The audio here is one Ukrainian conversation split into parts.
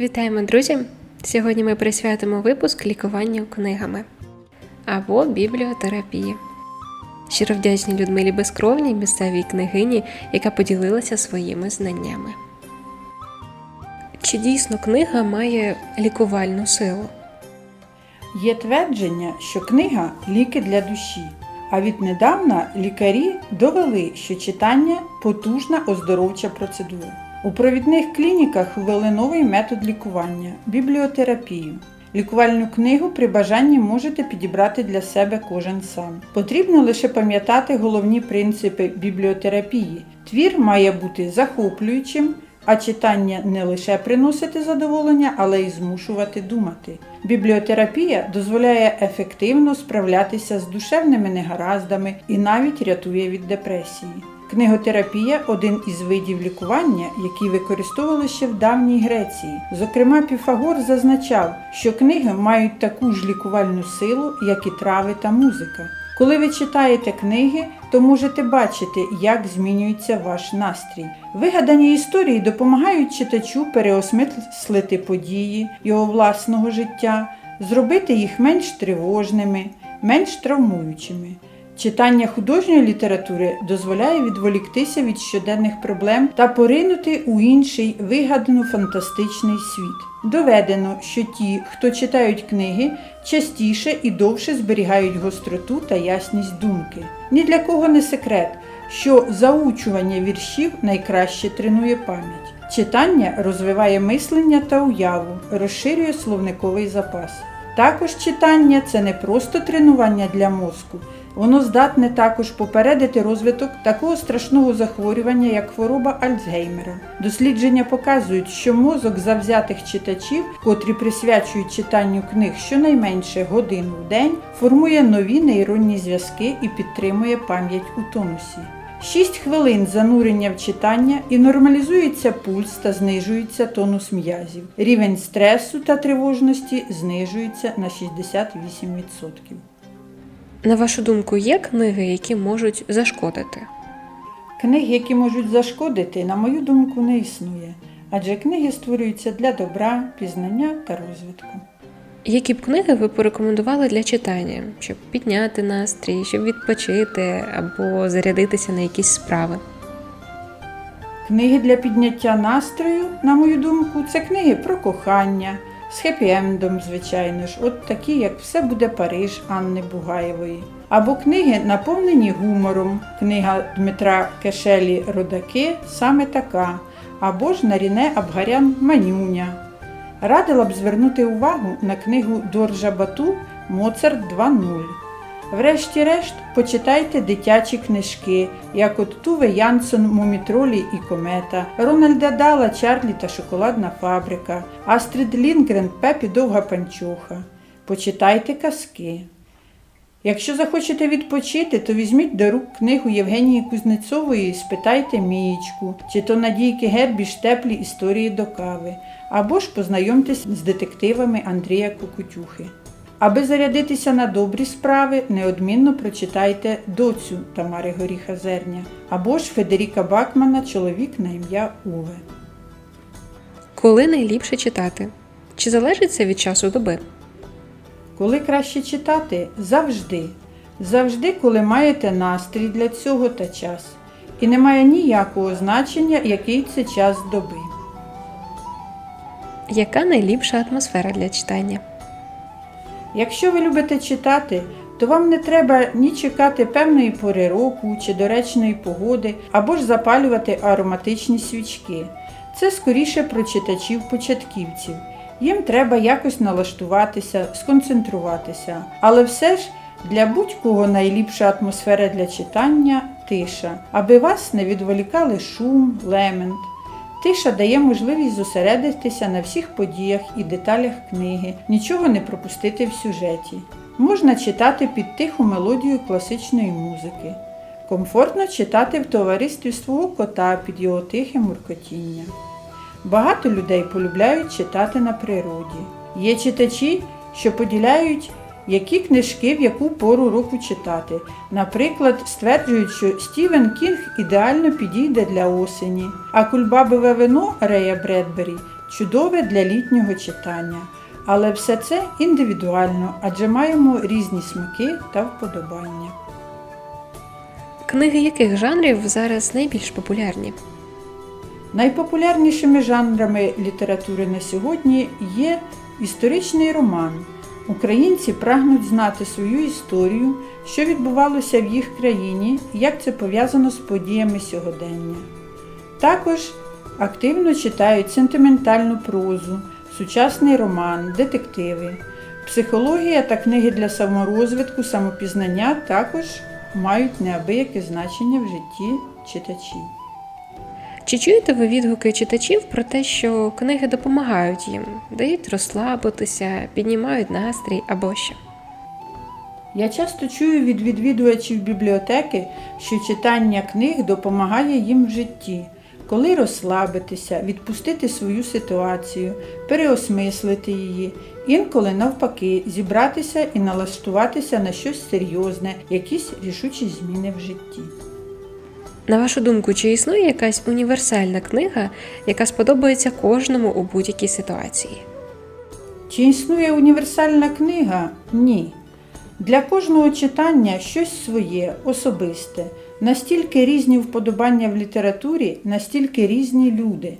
Вітаємо, друзі! Сьогодні ми присвятимо випуск лікуванню книгами або бібліотерапії. Щиро вдячні Людмилі Безкровній, місцевій княгині, яка поділилася своїми знаннями. Чи дійсно книга має лікувальну силу? Є твердження, що книга ліки для душі. А віднедавна лікарі довели, що читання потужна оздоровча процедура. У провідних клініках ввели новий метод лікування бібліотерапію. Лікувальну книгу при бажанні можете підібрати для себе кожен сам. Потрібно лише пам'ятати головні принципи бібліотерапії. Твір має бути захоплюючим, а читання не лише приносити задоволення, але й змушувати думати. Бібліотерапія дозволяє ефективно справлятися з душевними негараздами і навіть рятує від депресії. Книготерапія один із видів лікування, які використовували ще в давній Греції. Зокрема, Піфагор зазначав, що книги мають таку ж лікувальну силу, як і трави та музика. Коли ви читаєте книги, то можете бачити, як змінюється ваш настрій. Вигадані історії допомагають читачу переосмислити події його власного життя, зробити їх менш тривожними, менш травмуючими. Читання художньої літератури дозволяє відволіктися від щоденних проблем та поринути у інший вигадано фантастичний світ. Доведено, що ті, хто читають книги, частіше і довше зберігають гостроту та ясність думки. Ні для кого не секрет, що заучування віршів найкраще тренує пам'ять. Читання розвиває мислення та уяву, розширює словниковий запас. Також читання це не просто тренування для мозку. Воно здатне також попередити розвиток такого страшного захворювання, як хвороба Альцгеймера. Дослідження показують, що мозок завзятих читачів, котрі присвячують читанню книг щонайменше годину в день, формує нові нейронні зв'язки і підтримує пам'ять у тонусі. 6 хвилин занурення в читання і нормалізується пульс та знижується тонус м'язів. Рівень стресу та тривожності знижується на 68%. На вашу думку, є книги, які можуть зашкодити? Книг, які можуть зашкодити, на мою думку, не існує, адже книги створюються для добра, пізнання та розвитку. Які б книги ви порекомендували для читання, щоб підняти настрій, щоб відпочити або зарядитися на якісь справи? Книги для підняття настрою, на мою думку, це книги про кохання з хеппі-ендом, звичайно ж, от такі, як Все буде Париж Анни Бугаєвої. Або книги, наповнені гумором. Книга Дмитра Кешелі Родаки саме така, або ж Наріне Абгарян Манюня. Радила б звернути увагу на книгу Доржа Бату Моцарт 2.0. Врешті-решт, почитайте дитячі книжки, як от Туве Янсон Мумітролі і Комета, Рональда Дала Чарлі та Шоколадна фабрика, Астрид Лінгрен Пепі Довга панчоха. Почитайте казки. Якщо захочете відпочити, то візьміть до рук книгу Євгенії Кузнецової Спитайте Мієчку, чи то Надійки Гербіш теплі історії до кави, або ж познайомтесь з детективами Андрія Кокутюхи. Аби зарядитися на добрі справи, неодмінно прочитайте доцю Тамари Горіха Зерня або ж Федеріка Бакмана Чоловік на ім'я Уве. Коли найліпше читати? Чи залежить це від часу доби? Коли краще читати? Завжди. Завжди, коли маєте настрій для цього та час. І немає ніякого значення, який це час доби. Яка найліпша атмосфера для читання? Якщо ви любите читати, то вам не треба ні чекати певної пори року чи доречної погоди, або ж запалювати ароматичні свічки. Це скоріше про читачів-початківців. Їм треба якось налаштуватися, сконцентруватися. Але все ж для будь-кого найліпша атмосфера для читання тиша, аби вас не відволікали шум, лемент. Тиша дає можливість зосередитися на всіх подіях і деталях книги, нічого не пропустити в сюжеті. Можна читати під тиху мелодію класичної музики. Комфортно читати в товаристві свого кота під його тихе муркотіння. Багато людей полюбляють читати на природі. Є читачі, що поділяють, які книжки в яку пору року читати. Наприклад, стверджують, що Стівен Кінг ідеально підійде для осені, а кульбабове вино Рея Бредбері чудове для літнього читання. Але все це індивідуально, адже маємо різні смаки та вподобання. Книги яких жанрів зараз найбільш популярні? Найпопулярнішими жанрами літератури на сьогодні є історичний роман. Українці прагнуть знати свою історію, що відбувалося в їх країні, як це пов'язано з подіями сьогодення. Також активно читають сентиментальну прозу, сучасний роман, детективи. Психологія та книги для саморозвитку, самопізнання також мають неабияке значення в житті читачів. Чи чуєте ви відгуки читачів про те, що книги допомагають їм, дають розслабитися, піднімають настрій або що? Я часто чую від відвідувачів бібліотеки, що читання книг допомагає їм в житті, коли розслабитися, відпустити свою ситуацію, переосмислити її, інколи навпаки, зібратися і налаштуватися на щось серйозне, якісь рішучі зміни в житті. На вашу думку, чи існує якась універсальна книга, яка сподобається кожному у будь-якій ситуації? Чи існує універсальна книга? Ні. Для кожного читання щось своє, особисте. Настільки різні вподобання в літературі, настільки різні люди.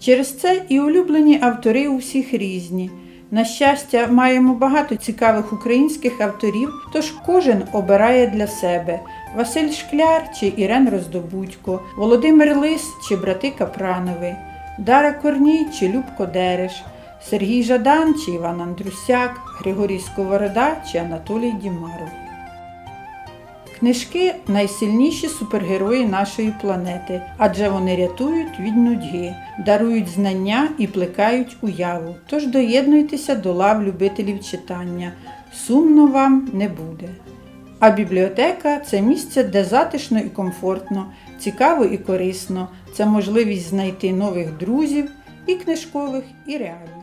Через це і улюблені автори у всіх різні. На щастя, маємо багато цікавих українських авторів, тож кожен обирає для себе Василь Шкляр чи Ірен Роздобудько, Володимир Лис чи брати Капранови, Дара Корній чи Любко Дереш, Сергій Жадан чи Іван Андрусяк, Григорій Сковорода чи Анатолій Дімаров. Книжки найсильніші супергерої нашої планети, адже вони рятують від нудьги, дарують знання і плекають уяву. Тож доєднуйтеся до лав любителів читання. Сумно вам не буде. А бібліотека це місце, де затишно і комфортно, цікаво і корисно. Це можливість знайти нових друзів і книжкових, і реальних.